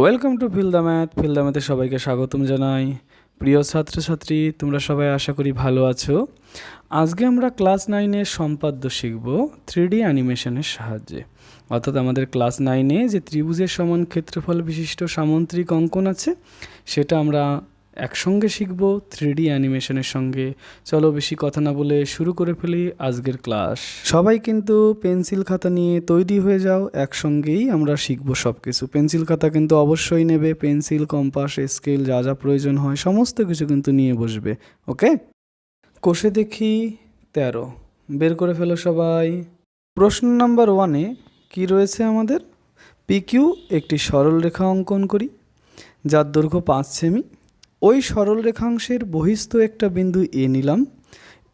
Welcome to feel the math feel the ম্যাথে সবাইকে স্বাগতম জানাই। প্রিয় ছাত্রছাত্রী, তোমরা সবাই আশা করি ভালো আছো। আজকে আমরা ক্লাস নাইনের সম্পাদ্য শিখব থ্রি ডি অ্যানিমেশনের সাহায্যে। অর্থাৎ আমাদের ক্লাস নাইনে যে ত্রিভুজের সমান ক্ষেত্রফল বিশিষ্ট সামন্ত্রিক অঙ্কন আছে, সেটা আমরা একসঙ্গে শিখব থ্রি ডি অ্যানিমেশনের সঙ্গে। চলো বেশি কথা না বলে শুরু করে ফেলি আজকের ক্লাস সবাই কিন্তু পেন্সিল খাতা নিয়ে তৈরি হয়ে যাও, একসঙ্গেই আমরা শিখব সব কিছু পেন্সিল খাতা কিন্তু অবশ্যই নেবে পেন্সিল কম্পাস স্কেল যা যা প্রয়োজন হয়, সমস্ত কিছু কিন্তু নিয়ে বসবে, ওকে? কোষে দেখি তেরো, বের করে ফেলো সবাই। প্রশ্ন নাম্বার ওয়ানে কি রয়েছে আমাদের? পিকিউ একটি সরল রেখা অঙ্কন করি, যার দৈর্ঘ্য পাঁচ সেমি। ওই সরলরেখাংশের বহিস্থ একটা বিন্দু এ নিলাম।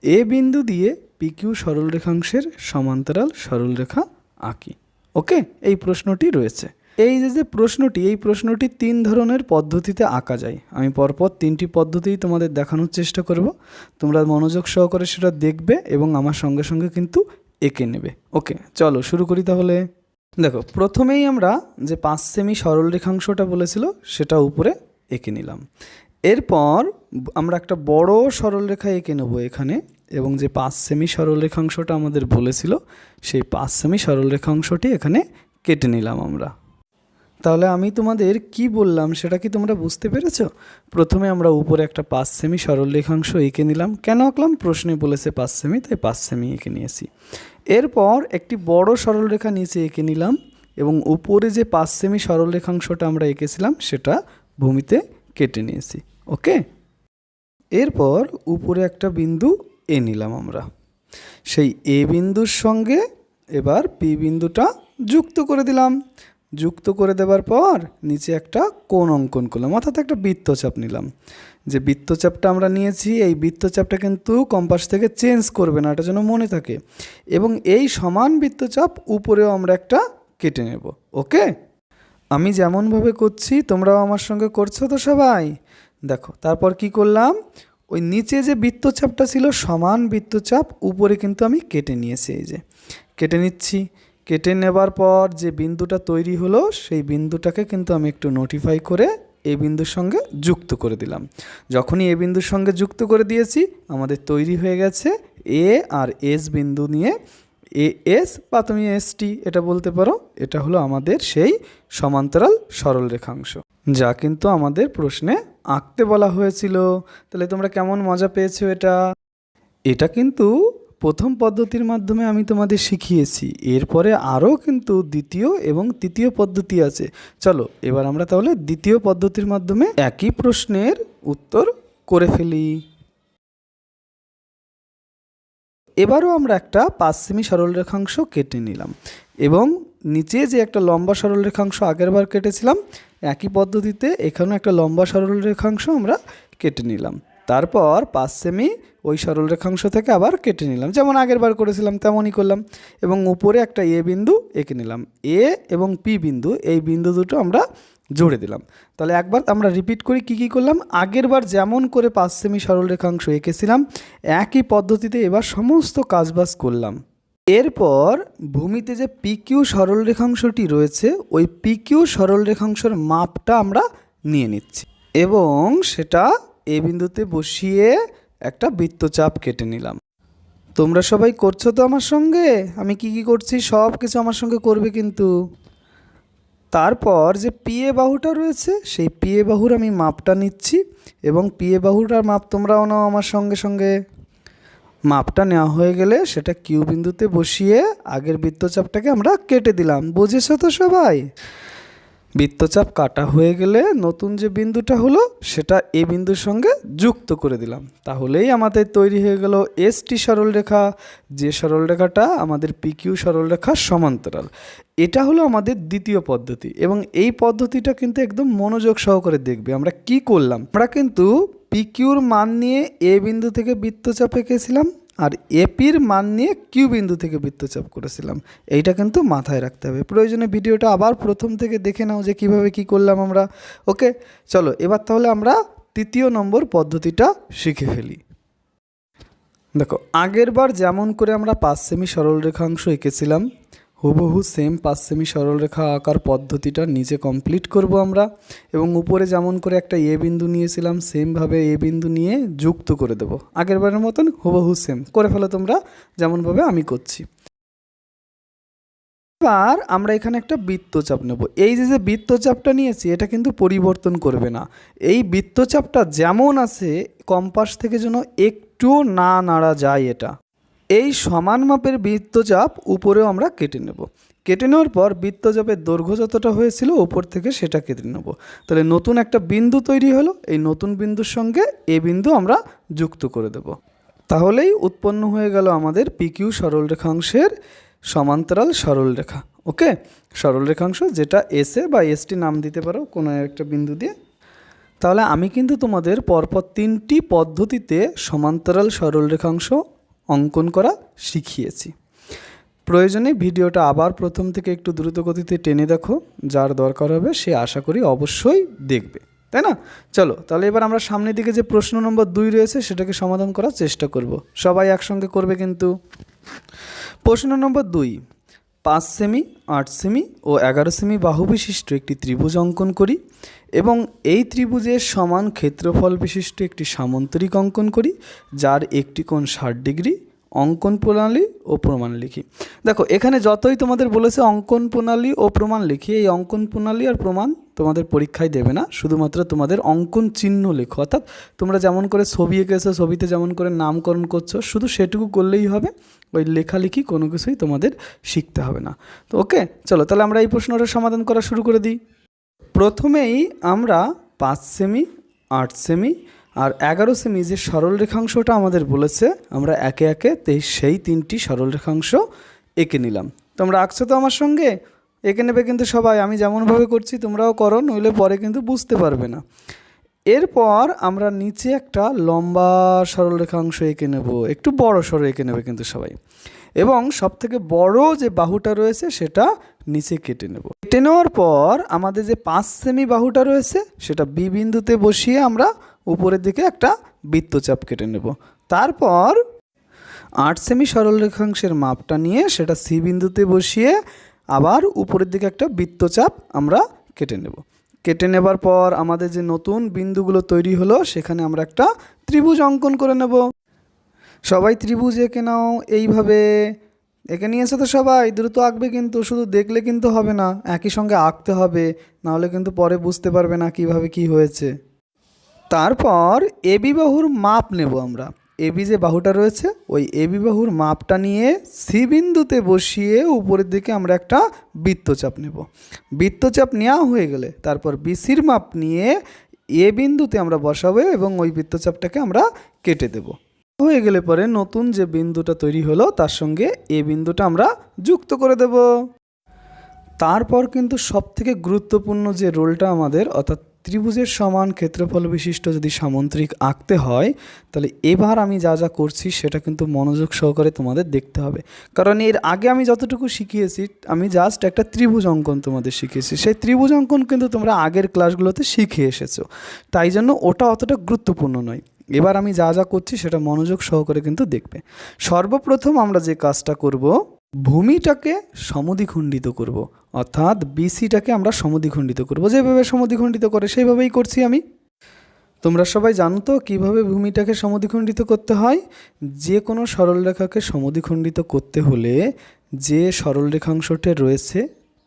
এ বিন্দু দিয়ে পিকিউ সরলরেখাংশের সমান্তরাল সরলরেখা আঁকি। ওকে? এই প্রশ্নটি রয়েছে। এই যে যে প্রশ্নটি, এই প্রশ্নটি তিন ধরনের পদ্ধতিতে আঁকা যায়। আমি পরপর তিনটি পদ্ধতিই তোমাদের দেখানোর চেষ্টা করব। তোমরা মনোযোগ সহকারে সেটা দেখবে এবং আমার সঙ্গে সঙ্গে কিন্তু এঁকে নেবে। ওকে, চলো শুরু করি তাহলে। দেখো, প্রথমেই আমরা যে পাঁচ সেমি সরল রেখাংশটা বলেছিল, সেটা উপরে এঁকে নিলাম। এরপর আমরা একটা বড় সরলরেখা এঁকে নেব এখানে, এবং যে পাঁচ সেমি সরলরেখাংশটা আমাদের বলেছিল, সেই পাঁচ সেমি সরলরেখাংশটি এখানে কেটে নিলাম আমরা। তাহলে আমি তোমাদের কি বললাম সেটা কি তোমরা বুঝতে পেরেছ? প্রথমে আমরা উপরে একটা পাঁচ সেমি সরল রেখাংশ এঁকে নিলাম। কেন আঁকলাম? প্রশ্নে বলেছে পাঁচ সেমি, তাই পাঁচ সেমি এঁকে নিয়েছি। এরপর একটি বড় সরলরেখা নিচে এঁকে নিলাম, এবং উপরে যে পাঁচ সেমি সরল রেখাংশটা আমরা এঁকেছিলাম, সেটা ভূমিতে কেটে নিয়েছি। ওকে? এরপর উপরে একটা বিন্দু এ নিলাম আমরা। সেই এ বিন্দুর সঙ্গে এবার পি বিন্দুটা যুক্ত করে দিলাম। যুক্ত করে দেওয়ার পর নিচে একটা কোণ অঙ্কন করলাম, অর্থাৎ একটা বৃত্তচাপ নিলাম। যে বৃত্তচাপটা আমরা নিয়েছি, এই বৃত্তচাপটা কিন্তু কম্পাস থেকে চেঞ্জ করবে না, এটা যেন মনে থাকে। এবং এই সমান বৃত্তচাপ উপরেও আমরা একটা কেটে নেব, ওকে? আমি যেমনভাবে করছি, তোমরাও আমার সঙ্গে করছ তো সবাই? দেখো, তারপর কি করলাম? ওই নিচে যে বৃত্তচাপটা ছিল, সমান বৃত্তচাপ উপরে কিন্তু আমি কেটে নিয়েছি, এই যে। কেটে নিচ্ছি। কেটে নেবার পর যে বিন্দুটা তৈরি হলো, সেই বিন্দুটাকে কিন্তু আমি একটু নোটিফাই করে এই বিন্দুর সঙ্গে যুক্ত করে দিলাম। যখনই এ বিন্দুর সঙ্গে যুক্ত করে দিয়েছি, আমাদের তৈরি হয়ে গেছে এ আর এস বিন্দু নিয়ে। এ এস বা তুমি এস টি, এটা বলতে পারো, এটা হলো আমাদের সেই সমান্তরাল সরল রেখাংশ যা কিন্তু আমাদের প্রশ্নে আঁকতে বলা হয়েছিল, তাহলে তোমরা কেমন মজা পেয়েছ এটা? এটা কিন্তু প্রথম পদ্ধতির মাধ্যমে আমি তোমাদের শিখিয়েছি। এরপরে আরও কিন্তু দ্বিতীয় এবং তৃতীয় পদ্ধতি আছে। চলো, এবার আমরা তাহলে দ্বিতীয় পদ্ধতির মাধ্যমে একই প্রশ্নের উত্তর করে ফেলি। এবারও আমরা একটা পাঁচ সেমি সরলরেখাংশ কেটে নিলাম এবং নিচে যে একটা লম্বা সরলরেখাংশ আগের বার কেটেছিলাম একই পদ্ধতিতে এখানেও একটা লম্বা সরলরেখাংশ আমরা কেটে নিলাম। তারপর পাঁচ সেমি ওই সরলরেখাংশ থেকে আবার কেটে নিলাম। যেমন আগের বার করেছিলাম, তেমনই করলাম। এবং উপরে একটা এ বিন্দু এঁকে নিলাম। এ এবং পি বিন্দু, এই বিন্দু দুটো আমরা জুড়ে দিলাম। তাহলে একবার আমরা রিপিট করি কি কি করলাম? আগের বার যেমন করে পাঁচ সেমি সরলরেখাংশ এঁকেছিলাম, একই পদ্ধতিতে এবার সমস্ত কাজবাজ করলাম। এরপর ভূমিতে যে পিকিউ সরলরেখাংশটি রয়েছে, ওই পিকিউ সরলরেখাংশের মাপটা আমরা নিয়ে নিচ্ছি। এবং সেটা এ বিন্দুতে বসিয়ে একটা বৃত্তচাপ কেটে নিলাম। তোমরা সবাই করছ তো আমার সঙ্গে? আমি কি কি করছি? সব কিছু আমার সঙ্গে করবে কিন্তু। তারপর যে পিএ বাহুটা রয়েছে, সেই পিএ বাহুর আমি মাপটা নিচ্ছি। এবং পিএ বাহুটার মাপ তোমরাও নাও আমার সঙ্গে সঙ্গে। মাপটা নেওয়া হয়ে গেলে সেটা কিউ বিন্দুতে বসিয়ে আগের বৃত্তচাপটাকে আমরা কেটে দিলাম। বুঝেছ তো সবাই? বৃত্তচাপ কাটা হয়ে গেলে নতুন যে বিন্দুটা হলো, সেটা এ বিন্দুর সঙ্গে যুক্ত করে দিলাম। তাহলেই আমাদের তৈরি হয়ে গেল এস টি সরলরেখা যে সরলরেখাটা আমাদের পিকিউ সরলরেখার সমান্তরাল। এটা হলো আমাদের দ্বিতীয় পদ্ধতি এবং এই পদ্ধতিটা কিন্তু একদম মনোযোগ সহকারে দেখবে। আমরা কি করলাম? আমরা কিন্তু পিকিউর মান নিয়ে এ বিন্দু থেকে বৃত্তচাপ এঁকেছিলাম আর এপির মান নিয়ে কিউ বিন্দু থেকে বৃত্তচাপ করেছিলাম। এইটা কিন্তু মাথায় রাখতে হবে। প্রয়োজনে ভিডিওটা আবার প্রথম থেকে দেখে নাও যে কীভাবে কি করলাম আমরা। ওকে, চলো, এবার তাহলে আমরা তৃতীয় নম্বর পদ্ধতিটা শিখে ফেলি। দেখো, আগের বার যেমন করে আমরা পাঁচ সেমি সরল রেখাংশ এঁকেছিলাম হুবহু সেম পাঁচ সেমি সরলরেখা আঁকার পদ্ধতিটা নিচে কমপ্লিট করব আমরা এবং উপরে যেমন করে একটা এ বিন্দু নিয়েছিলাম, সেমভাবে এ বিন্দু নিয়ে যুক্ত করে দেব। আগের বারের মতন হুবহু সেম। করে ফেলো তোমরা, যেমনভাবে আমি করছি। এবার আমরা এখানে একটা বৃত্তচাপ নেব। এই যে যে বৃত্তচাপটা নিয়েছি, এটা কিন্তু পরিবর্তন করবে না। এই বৃত্তচাপটা যেমন আছে, কম্পাস থেকে যেন একটু না নাড়া যায় এটা। এই সমান মাপের বৃত্তচাপ উপরেও আমরা কেটে নেব। কেটে নেওয়ার পর বৃত্তচাপের দৈর্ঘ্য যতটা হয়েছিল উপর থেকে সেটা কেটে নেব। তাহলে নতুন একটা বিন্দু তৈরি হলো, এই নতুন বিন্দুর সঙ্গে এ বিন্দু আমরা যুক্ত করে দেব। তাহলেই উৎপন্ন হয়ে গেল আমাদের পিকিউ সরলরেখাংশের সমান্তরাল সরলরেখা ওকে সরলরেখাংশ যেটা এসে বা এসটি নাম দিতে পারো কোনো একটা বিন্দু দিয়ে। তাহলে আমি কিন্তু তোমাদের পরপর তিনটি পদ্ধতিতে সমান্তরাল সরলরেখাংশ অঙ্কন করা শিখিয়েছি। প্রয়োজনে ভিডিওটা আবার প্রথম থেকে একটু দ্রুত গতিতে টেনে দেখো, যার দরকার হবে সে আশা করি অবশ্যই দেখবে। তাই না? চলো, তাহলে এবার আমরা সামনের দিকে যে প্রশ্ন নম্বর দুই রয়েছে, সেটাকে সমাধান করার চেষ্টা করব। সবাই একসঙ্গে করবে কিন্তু। প্রশ্ন নম্বর দুই। পাঁচ সেমি, আট সেমি ও এগারো সেমি বাহু বিশিষ্ট একটি ত্রিভুজ অঙ্কন করি এবং এই ত্রিভুজের সমান ক্ষেত্রফল বিশিষ্ট একটি সামন্তরিক অঙ্কন করি, যার একটি কোণ ষাট ডিগ্রি অঙ্কন প্রণালী ও প্রমাণ লিখি। দেখো, এখানে যতই তোমাদের বলেছে অঙ্কন প্রণালী ও প্রমাণ লিখি, এই অঙ্কন প্রণালী আর প্রমাণ তোমাদের পরীক্ষায় দেবে না। শুধুমাত্র তোমাদের অঙ্কন চিহ্ন লেখো। অর্থাৎ তোমরা যেমন করে ছবি এঁকেছো, ছবিতে যেমন করে নামকরণ করছ, শুধু সেটুকু করলেই হবে। ওই লেখালেখি কোনো কিছুই তোমাদের শিখতে হবে না। তো ওকে, চলো, তাহলে আমরা এই প্রশ্নটার সমাধান করা শুরু করে দিই। প্রথমেই আমরা পাঁচ সেমি, আট সেমি আর এগারো সেমি যে সরল রেখাংশটা আমাদের বলেছে, আমরা একে একে সেই তিনটি সরল রেখাংশ এঁকে নিলাম। তোমরা আঁকছো তো আমার সঙ্গে? এঁকে নেবে কিন্তু সবাই, আমি যেমনভাবে করছি তোমরাও করো, নইলে পরে কিন্তু বুঝতে পারবে না। এরপর আমরা নিচে একটা লম্বা সরল রেখাংশ এঁকে নেব, একটু বড় সরো এঁকে নেবে কিন্তু সবাই। এবং সবথেকে বড় যে বাহুটা রয়েছে সেটা নিচে কেটে নেব। কেটে নেওয়ার পর আমাদের যে পাঁচ সেমি বাহুটা রয়েছে, সেটা বি বিন্দুতে বসিয়ে আমরা উপরের দিকে একটা বৃত্তচাপ কেটে নেব। তারপর আট সেমি সরল রেখাংশের মাপটা নিয়ে সেটা সি বিন্দুতে বসিয়ে আবার উপরের দিকে একটা বৃত্তচাপ আমরা কেটে নেব। কেটে নেবার পর আমাদের যে নতুন বিন্দুগুলো তৈরি হলো, সেখানে আমরা একটা ত্রিভুজ অঙ্কন করে নেব। সবাই ত্রিভুজ এঁকে নাও, এইভাবে। এঁকে নিয়েছে তো সবাই, দ্রুত আঁকবে কিন্তু, শুধু দেখলে কিন্তু হবে না, একই সঙ্গে আঁকতে হবে, নাহলে কিন্তু পরে বুঝতে পারবে না কীভাবে কি হয়েছে। তারপর এবি বাহুর মাপ নেব আমরা। এবি যে বাহুটা রয়েছে, ওই এবি বাহুর মাপটা নিয়ে সি বিন্দুতে বসিয়ে উপরের দিকে আমরা একটা বৃত্তচাপ নেব। বৃত্তচাপ নেওয়া হয়ে গেলে তারপর বিসির মাপ নিয়ে এ বিন্দুতে আমরা বসাবো এবং ওই বৃত্তচাপটাকে আমরা কেটে দেব। হয়ে গেলে পরে নতুন যে বিন্দুটা তৈরি হলো, তার সঙ্গে এ বিন্দুটা আমরা যুক্ত করে দেব। তারপর কিন্তু সবথেকে গুরুত্বপূর্ণ যে রোলটা আমাদের, অর্থাৎ ত্রিভুজের সমান ক্ষেত্রফল বিশিষ্ট যদি সামন্ত্রিক আঁকতে হয়, তাহলে এবার আমি যা যা করছি সেটা কিন্তু মনোযোগ সহকারে তোমাদের দেখতে হবে। কারণ এর আগে আমি যতটুকু শিখিয়েছি, আমি জাস্ট একটা ত্রিভুজ অঙ্কন তোমাদের শিখিয়েছি। সেই ত্রিভুজ অঙ্কন কিন্তু তোমরা আগের ক্লাসগুলোতে শিখে এসেছ। তাই জন্য ওটা অতটা গুরুত্বপূর্ণ নয়। এবার আমি যা যা করছি সেটা মনোযোগ সহকারে কিন্তু দেখবে। সর্বপ্রথম আমরা যে কাজটা করব ভূমিটাকে সমদ্বিখণ্ডিত করব। অর্থাৎ বিসিটাকে আমরা সমদ্বিখণ্ডিত করব। যেভাবে সমদ্বিখণ্ডিত করে, সেইভাবেই করছি আমি। তোমরা সবাই জানো তো কীভাবে ভূমিটাকে সমদ্বিখণ্ডিত করতে হয়? যে কোনো সরলরেখাকে সমদ্বিখণ্ডিত করতে হলে যে সরলরেখাংশটি রয়েছে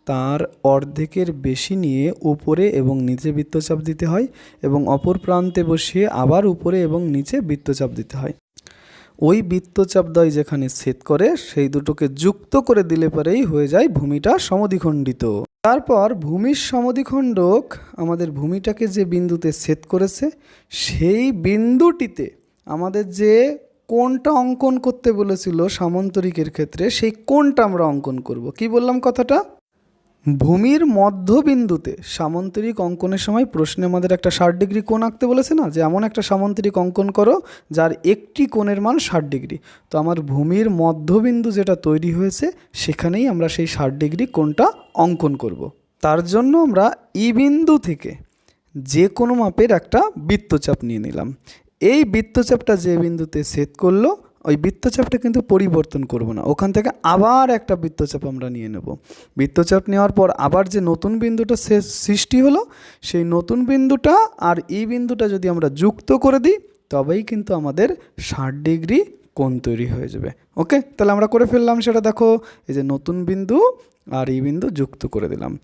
তার অর্ধেকের বেশি নিয়ে উপরে এবং নিচে বৃত্তচাপ দিতে হয় এবং অপর প্রান্তে বসিয়ে আবার উপরে এবং নিচে বৃত্তচাপ দিতে হয়। ওই বৃত্তচাপদ্বয় যেখানে ছেদ করে, সেই দুটোকে যুক্ত করে দিলে পরেই হয়ে যায় ভূমিটা সমদ্বিখণ্ডিত। তারপর ভূমির সমদ্বিখণ্ডক আমাদের ভূমিটাকে যে বিন্দুতে ছেদ করেছে, সেই বিন্দুটিতে আমাদের যে কোনটা অঙ্কন করতে বলেছিল সামন্তরিকের ক্ষেত্রে, সেই কোনটা আমরা অঙ্কন করব। কি বললাম কথাটা? ভূমির মধ্যবিন্দুতে সামন্তরিক অঙ্কনের সময় প্রশ্নে আমাদের একটা ষাট ডিগ্রি কোণ আঁকতে বলেছে না? যে এমন একটা সামন্তরিক অঙ্কন করো, যার একটি কোণের মান ষাট ডিগ্রি। তো আমার ভূমির মধ্যবিন্দু যেটা তৈরি হয়েছে, সেখানেই আমরা সেই ষাট ডিগ্রি কোণটা অঙ্কন করব। তার জন্য আমরা ই বিন্দু থেকে যে কোনো মাপের একটা বৃত্তচাপ নিয়ে নিলাম। এই বৃত্তচাপটা যে বিন্দুতে ছেদ করল ওই বৃত্তচাপটা কিন্তু পরিবর্তন করব না। ওখান থেকে আবার একটা বৃত্তচাপ আমরা নিয়ে নেব। বৃত্তচাপ নেওয়ার পর আবার যে নতুন বিন্দুটা সে- সৃষ্টি হলো, সেই নতুন বিন্দুটা আর এই বিন্দুটা যদি আমরা যুক্ত করে দিই, তবেই কিন্তু আমাদের ষাট ডিগ্রি কোণ তৈরি হয়ে যাবে। ওকে? তাহলে আমরা করে ফেললাম সেটা দেখো, এই যে নতুন বিন্দু আর এই বিন্দু যুক্ত করে দিলাম।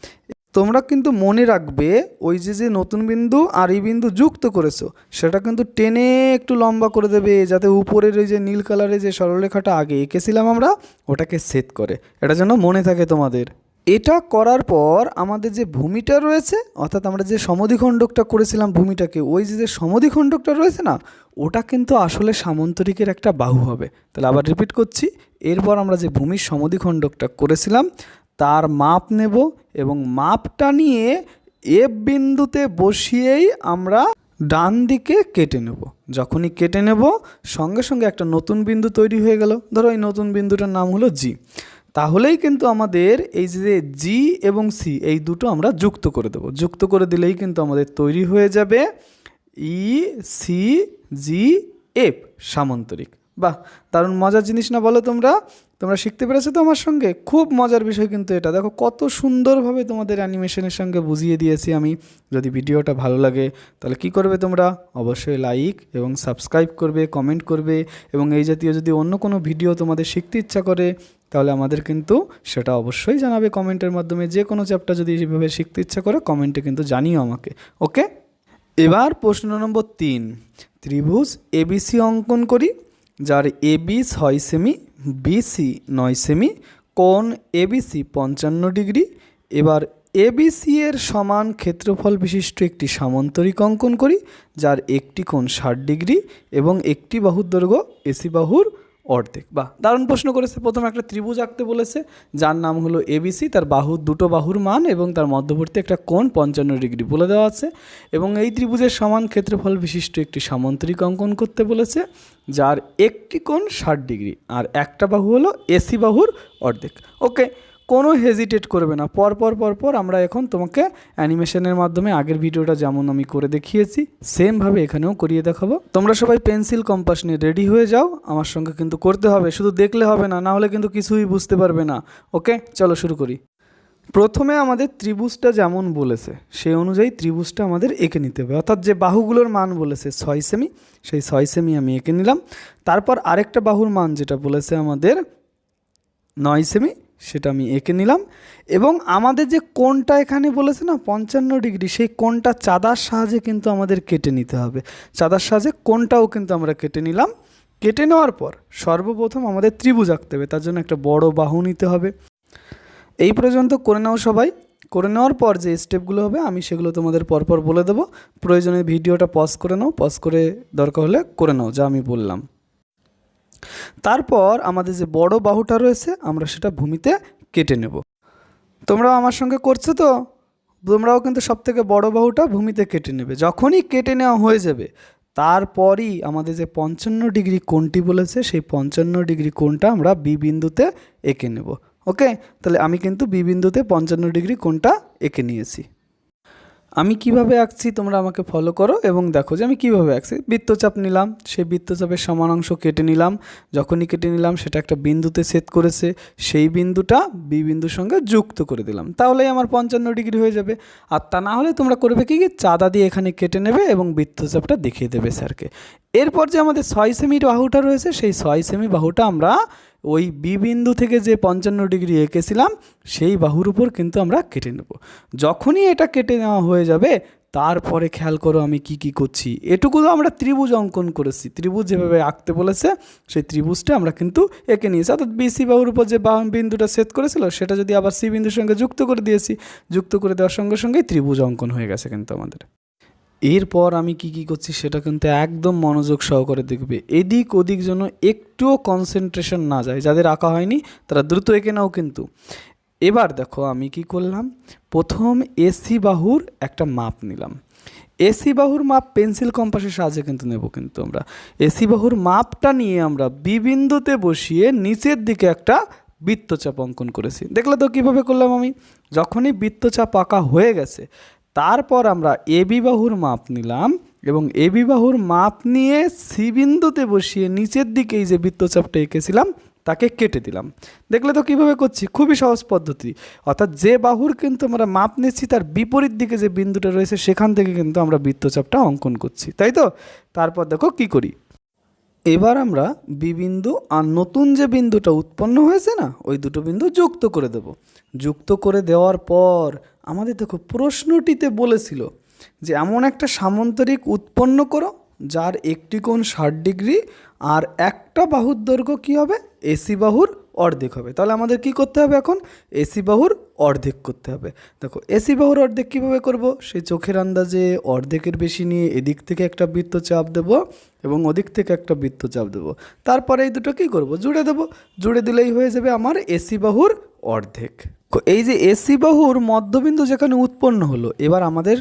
তোমরা কিন্তু মনে রাখবে ওই যে যে নতুন বিন্দু আর এই বিন্দু যুক্ত করেছ, সেটা কিন্তু টেনে একটু লম্বা করে দেবে, যাতে উপরের ওই যে নীল কালারের যে সরলরেখাটা আগে এঁকেছিলাম আমরা, ওটাকে সেট করে। এটা যেন মনে থাকে তোমাদের। এটা করার পর আমাদের যে ভূমিটা রয়েছে, অর্থাৎ আমরা যে সমধিখণ্ডকটা করেছিলাম ভূমিটাকে, ওই যে যে সমধিখণ্ডকটা রয়েছে না, ওটা কিন্তু আসলে সামন্তরিকের একটা বাহু হবে। তাহলে আবার রিপিট করছি, এরপর আমরা যে ভূমির সমধিখণ্ডকটা করেছিলাম তার মাপ নেব এবং মাপটা নিয়ে এফ বিন্দুতে বসিয়েই আমরা ডান দিকে কেটে নেব। যখনই কেটে নেব, সঙ্গে সঙ্গে একটা নতুন বিন্দু তৈরি হয়ে গেল। ধরো এই নতুন বিন্দুটার নাম হলো জি। তাহলেই কিন্তু আমাদের এই যে জি এবং সি, এই দুটো আমরা যুক্ত করে দেবো। যুক্ত করে দিলেই কিন্তু আমাদের তৈরি হয়ে যাবে ই, সি, জি, এফ, সামন্তরিক। বাহ, দারুণ মজার জিনিস না বলো তোমরা? তোমরা শিখতে পেরেছ তো আমার সঙ্গে? খুব মজার বিষয় কিন্তু এটা। দেখো, কত সুন্দরভাবে তোমাদের অ্যানিমেশনের সঙ্গে বুঝিয়ে দিয়েছি আমি। যদি ভিডিওটা ভালো লাগে, তাহলে কি করবে তোমরা? অবশ্যই লাইক এবং সাবস্ক্রাইব করবে কমেন্ট করবে এবং এই জাতীয় যদি অন্য কোনো ভিডিও তোমাদের শিখতে ইচ্ছা করে, তাহলে আমাদের কিন্তু সেটা অবশ্যই জানাবে কমেন্টের মাধ্যমে। যে কোনো চ্যাপ্টার যদি এইভাবে শিখতে ইচ্ছা করে, কমেন্টে কিন্তু জানিও আমাকে ওকে এবার প্রশ্ন নম্বর তিন। ত্রিভুজ এবিসি অঙ্কন করি। যার এবি ছয় সেমি বিসি নয় সেমি, কোণ এবিসি পঞ্চান্ন ডিগ্রি। এবার এবিসি এর সমান ক্ষেত্রফল বিশিষ্ট একটি সামান্তরিক অঙ্কন করি, যার একটি কোণ ষাট ডিগ্রি এবং একটি বাহুর দৈর্ঘ্য এসি বাহুর অর্ধেক। বা দারুণ প্রশ্ন করেছে। প্রথমে একটা ত্রিভুজ আঁকতে বলেছে, যার নাম হলো এবিসি তার বাহুর দুটো বাহুর মান এবং তার মধ্যবর্তী একটা কোণ পঞ্চান্ন ডিগ্রি বলে দেওয়া আছে। এবং এই ত্রিভুজের সমান ক্ষেত্রফল বিশিষ্ট একটি সামান্তরিক অঙ্কন করতে বলেছে। যার একটি কোণ ষাট ডিগ্রি, আর একটা বাহু হলো এসি বাহুর অর্ধেক। ওকে, কোনো হেজিটেট করবে না। পর পর পর পর আমরা এখন তোমাকে অ্যানিমেশনের মাধ্যমে আগের ভিডিওটা যেমন আমি করে দেখিয়েছি সেমভাবে এখানেও করিয়ে দেখাবো। তোমরা সবাই পেন্সিল কম্পাস নিয়ে রেডি হয়ে যাও, আমার সঙ্গে কিন্তু করতে হবে। শুধু দেখলে হবে না না হলে কিন্তু কিছুই বুঝতে পারবে না। ওকে, চলো শুরু করি। প্রথমে আমাদের ত্রিভুজটা যেমন বলেছে, সেই অনুযায়ী ত্রিভুজটা আমাদের এঁকে নিতে হবে। অর্থাৎ যে বাহুগুলোর মান বলেছে ছয় সেমি, সেই ছয় সেমি আমি এঁকে নিলাম। তারপর আরেকটা বাহুর মান যেটা বলেছে আমাদের নয় সেমি, সেটা আমি এঁকে নিলাম। এবং আমাদের যে কোণটা এখানে বলেছে না, পঞ্চান্ন ডিগ্রি, সেই কোণটা চাঁদার সাহায্যে কিন্তু আমাদের কেটে নিতে হবে। চাঁদার সাহায্যে কোণটাও কিন্তু আমরা কেটে নিলাম। কেটে নেওয়ার পর সর্বপ্রথম আমাদের ত্রিভুজ আঁকতে হবে, তার জন্য একটা বড় বাহু নিতে হবে। এই পর্যন্ত করে নাও সবাই। করে নেওয়ার পর যে স্টেপগুলো হবে, আমি সেগুলো তোমাদের পরপর বলে দেবো। প্রয়োজনে ভিডিওটা পজ করে নাও। পজ করে দরকার হলে করে নাও, যা আমি বললাম। তারপর আমাদের যে বড় বাহুটা রয়েছে, আমরা সেটা ভূমিতে কেটে নেব। তোমরাও আমার সঙ্গে করছ তো? তোমরাও কিন্তু সব থেকে বড় বাহুটা ভূমিতে কেটে নেবে। যখনই কেটে নেওয়া হয়ে যাবে, তারপরই আমাদের যে পঞ্চান্ন ডিগ্রি কোণটি বলেছে, সেই পঞ্চান্ন ডিগ্রি কোণটা আমরা বি বিন্দুতে এঁকে নেব। ওকে তাহলে আমি কিন্তু বি বিন্দুতে পঞ্চান্ন ডিগ্রি কোণটা এঁকে নিয়েছি। আমি কীভাবে আঁকছি তোমরা আমাকে ফলো করো এবং দেখো যে আমি কীভাবে আঁকছি। বৃত্তচাপ নিলাম সেই বৃত্তচাপের সমান অংশ কেটে নিলাম। যখনই কেটে নিলাম, সেটা একটা বিন্দুতে সেট করেছে। সেই বিন্দুটা বি বিন্দুর সঙ্গে যুক্ত করে দিলাম। তাহলেই আমার পঞ্চান্ন ডিগ্রি হয়ে যাবে। আর তা না হলে তোমরা করবে কি? কি? চাঁদা দিয়ে এখানে কেটে নেবে এবং বৃত্তচাপটা দেখিয়ে দেবে স্যারকে। এরপর যে আমাদের ছয় সেমির বাহুটা রয়েছে, সেই ছয় সেমি বাহুটা আমরা ওই বি বিন্দু থেকে যে পঞ্চান্ন ডিগ্রি এঁকেছিলাম, সেই বাহুর উপর কিন্তু আমরা কেটে নেব। যখনই এটা কেটে নেওয়া হয়ে যাবে, তারপরে খেয়াল করো আমি কি কি করছি। এটুকু আমরা ত্রিভুজ অঙ্কন করেছি। ত্রিভুজ যেভাবে আঁকতে বলেছে, সেই ত্রিভুজটা আমরা কিন্তু এঁকে নিয়েছি। অর্থাৎ বিসি বাহুর উপর যে বিন্দুটা সেট করেছিল, সেটা যদি আবার সি বিন্দুর সঙ্গে যুক্ত করে দিয়েছি, যুক্ত করে দেওয়ার সঙ্গে সঙ্গেই ত্রিভুজ অঙ্কন হয়ে গেছে কিন্তু আমাদের। এরপর আমি কি কি করছি সেটা কিন্তু একদম মনোযোগ সহকারে দেখবে। এদিক ওদিক যেন একটুও কনসেন্ট্রেশন না যায়, যাদের আঁকা হয়নি তারা দ্রুত এঁকে নাও কিন্তু। এবার দেখো আমি কি করলাম, প্রথম এসি বাহুর একটা মাপ নিলাম। এসি বাহুর মাপ পেন্সিল কম্পাসের সাহায্যে কিন্তু নেব কিন্তু আমরা। এসি বাহুর মাপটা নিয়ে আমরা বিবিন্দুতে বসিয়ে নিচের দিকে একটা বৃত্তচাপ অঙ্কন করেছি। দেখলে তো কীভাবে করলাম আমি? যখনই বৃত্তচাপ আঁকা হয়ে গেছে তারপর আমরা এ বিবাহুর মাপ নিলাম এবং এ বিবাহুর মাপ নিয়ে সি বিন্দুতে বসিয়ে নিচের দিকে এই যে বৃত্তচাপটা এঁকেছিলাম, তাকে কেটে দিলাম। দেখলে তো কীভাবে করছি? খুবই সহজ পদ্ধতি। অর্থাৎ যে বাহুর কিন্তু আমরা মাপ নিচ্ছি, তার বিপরীত দিকে যে বিন্দুটা রয়েছে, সেখান থেকে কিন্তু আমরা বৃত্তচাপটা অঙ্কন করছি। তাই তো? তারপর দেখো কি করি। এবার আমরা বি বিন্দু আর নতুন যে বিন্দুটা উৎপন্ন হয়েছে না, ওই দুটো বিন্দু যুক্ত করে দেব। যুক্ত করে দেওয়ার পর আমাদের দেখো প্রশ্নটিতে বলেছিল যে এমন একটা সামান্তরিক উৎপন্ন করো যার একটি কোণ ষাট ডিগ্রি আর একটা বাহুর দৈর্ঘ্য কী হবে? এসি বাহুর অর্ধেক হবে। তাহলে আমাদের কি করতে হবে এখন? এসি বাহুর অর্ধেক করতে হবে। দেখো, এসি বাহুর অর্ধেক কীভাবে করব? সেই চোখের আন্দাজে অর্ধেকের বেশি নিয়ে এদিক থেকে একটা বৃত্ত চাপ দেব এবং ওদিক থেকে একটা বৃত্ত চাপ দেবো। তারপরে এই দুটো কী করব? জুড়ে দেবো। জুড়ে দিলেই হয়ে যাবে আমার এসি বাহুর অর্ধেক। এই যে এসি বাহুর মধ্যবিন্দু যেখানে উৎপন্ন হলো এবার আমাদের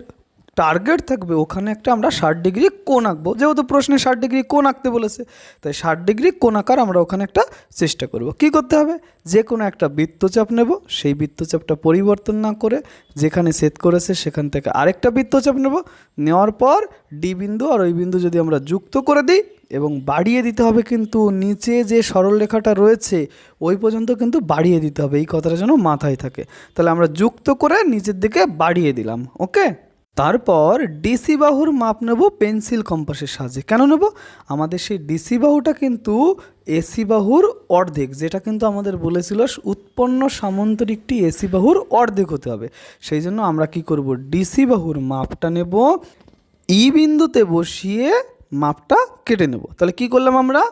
টার্গেট থাকবে, ওখানে একটা আমরা ষাট ডিগ্রি কোণ আঁকবো। যেহেতু প্রশ্নে ষাট ডিগ্রি কোণ আঁকতে বলেছে, তাই ষাট ডিগ্রি কোণ আঁকার আমরা ওখানে একটা চেষ্টা করব। কি করতে হবে? যে কোনো একটা বৃত্তচাপ নেব, সেই বৃত্তচাপটা পরিবর্তন না করে যেখানে সেট করেছে সেখান থেকে আরেকটা বৃত্তচাপ নেব। নেওয়ার পর ডি বিন্দু আর ওই বিন্দু যদি আমরা যুক্ত করে দিই, এবং বাড়িয়ে দিতে হবে কিন্তু নিচে যে সরলরেখাটা রয়েছে, ওই পর্যন্ত কিন্তু বাড়িয়ে দিতে হবে, এই কথাটা যেন মাথায় থাকে। তাহলে আমরা যুক্ত করে নিচের দিকে বাড়িয়ে দিলাম, ওকে? তারপর ডিসি বাহুর মাপ নেব পেন্সিল কম্পাসের সাহায্যে। কেন নেব? আমাদের সেই ডিসি বাহুটা কিন্তু এসি বাহুর অর্ধেক, যেটা কিন্তু আমাদের বলেছিল উৎপন্ন সামন্তরিকটি এসি বাহুর অর্ধেক হতে হবে। সেই জন্য আমরা কি করব? ডিসি বাহুর মাপটা নেব, ই বিন্দুতে বসিয়ে মাপটা কেটে নেব। তাহলে কি করলাম আমরা?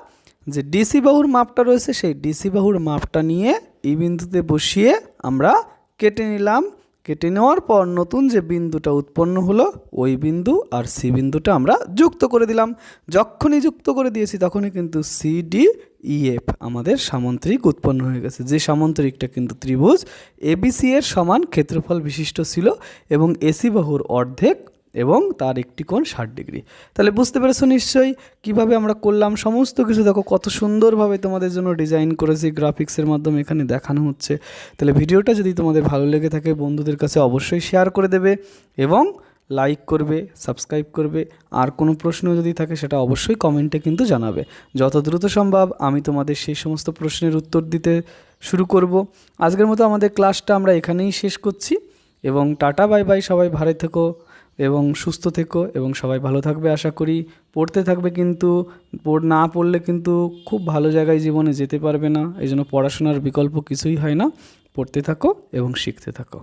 যে ডিসি বাহুর মাপটা রয়েছে, সেই ডিসি বাহুর মাপটা নিয়ে ই বিন্দুতে বসিয়ে আমরা কেটে নিলাম। কেটে নেওয়ার পর নতুন যে বিন্দুটা উৎপন্ন হলো, ওই বিন্দু আর সি বিন্দুটা আমরা যুক্ত করে দিলাম। যখনই যুক্ত করে দিয়েছি, তখনই কিন্তু সি ডি ইএফ আমাদের সামন্ত্রিক উৎপন্ন হয়ে গেছে। যে সামন্ত্রিকটা কিন্তু ত্রিভুজ এবিসি এর সমান ক্ষেত্রফল বিশিষ্ট ছিল এবং এসি বাহুর অর্ধেক এবং তার একটি কোণ ষাট ডিগ্রি। তাহলে বুঝতে পেরেছ নিশ্চয়ই কীভাবে আমরা করলাম সমস্ত কিছু? দেখো কত সুন্দরভাবে তোমাদের জন্য ডিজাইন করেছি গ্রাফিক্সের মাধ্যমে এখানে দেখানো হচ্ছে। তাহলে ভিডিওটা যদি তোমাদের ভালো লেগে থাকে, বন্ধুদের কাছে অবশ্যই শেয়ার করে দেবে এবং লাইক করবে সাবস্ক্রাইব করবে। আর কোনো প্রশ্ন যদি থাকে, সেটা অবশ্যই কমেন্টে কিন্তু জানাবে। যত দ্রুত সম্ভব আমি তোমাদের সেই সমস্ত প্রশ্নের উত্তর দিতে শুরু করব। আজকের মতো আমাদের ক্লাসটা আমরা এখানেই শেষ করছি এবং টাটা বাই বাই সবাই ভালো থেকো। এবং সুস্থ থেকো এবং সবাই ভালো থাকবে আশা করি। পড়তে থাকবে কিন্তু, পড়, না পড়লে কিন্তু খুব ভালো জায়গায় জীবনে যেতে পারবে না। এই জন্য পড়াশোনার বিকল্প কিছুই হয় না। পড়তে থাকো এবং শিখতে থাকো।